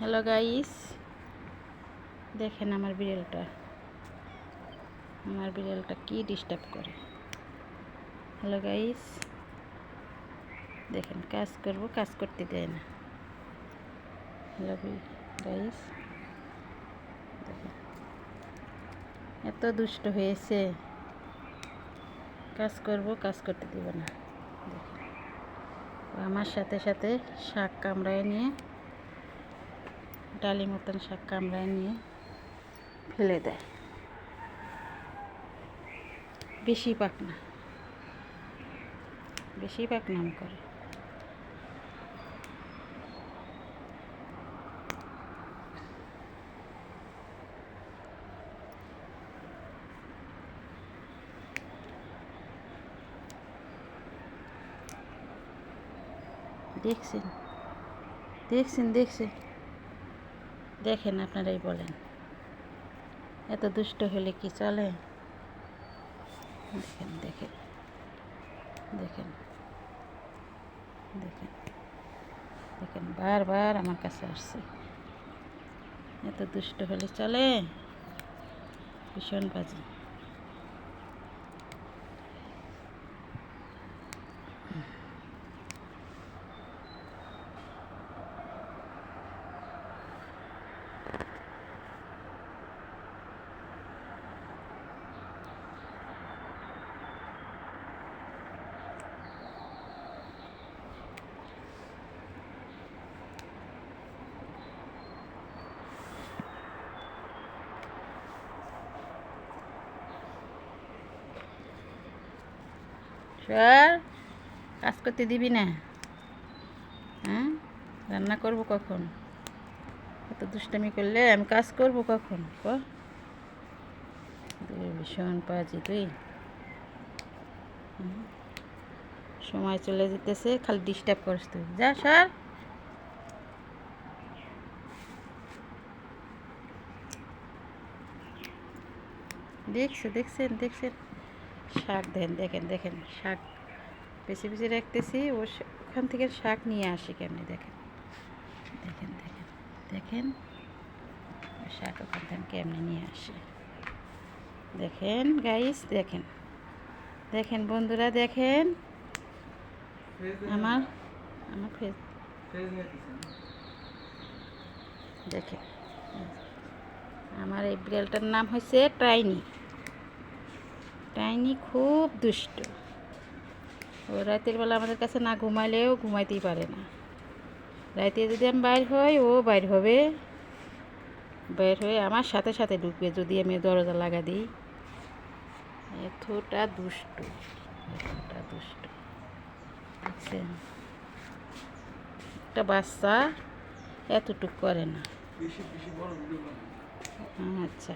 Hello guys দেখেন আমার বিড়ালটা। আমার বিড়ালটা কি ডিস্টার্ব করে। হ্যালো গাইস দেখেন, কাজ করব, কাজ করতে দেয় না। হ্যালো গাইস দেখেন, এত দুষ্ট হয়েছে। কাজ করব, কাজ করতে দেব না। আমার সাথে সাথে শাক কামড়ায় নিয়ে ডালি মতন শাক কামড়ায় নিয়ে ফেলে দেয়। বেশি পাকনা বেশি পাকনাম করে। দেখছেন? দেখছেন? দেখছেন? দেখেন আপনারাই বলেন। এত দুষ্ট হলে কি চলে? দেখেন দেখেন দেখেন দেখেন দেখেন, বারবার আমার কাছে আসছে। এত দুষ্ট হলে চলে? ভীষণ বাজে। সর কাজ করতে দিবি না? হ্যাঁ? রান্না করব কখন? এত দুষ্টামি করলে আমি কাজ করব কখন? ক? ভীষণ পাজি তুই। সময় চলে যেতেছে, খালি ডিস্টার্ব করিস তুই। যা, সর। দেখছে, দেখছেন দেখছেন। শাক, দেন দেখেন দেখেন, শাক বেশি বেশি রাখতেছি ও ওখান থেকে শাক নিয়ে আসি কেমনি, দেখেন দেখেন দেখেন দেখেন, শাক ওখান থেকে কেমনি নিয়ে আসে, দেখেন গাইস দেখেন দেখেন বন্ধুরা, দেখেন, আমার আমার ফেস দেখেন, আমার এই বিড়ালটার নাম হচ্ছে টাইনি টাইনি খুব দুষ্ট। ও রাতের বেলা আমাদের কাছে না ঘুমাইলেও ঘুমাইতেই পারে না। রাতে যদি আমি বাইর হই ও বাইর হবে। বাইর হয়ে আমার সাথে সাথে ঢুকবে যদি আমি দরজা লাগা দিই। এতটা দুষ্ট এতটা দুষ্ট। বুঝছেন? একটা বাচ্চা এতটুক করে না। আচ্ছা।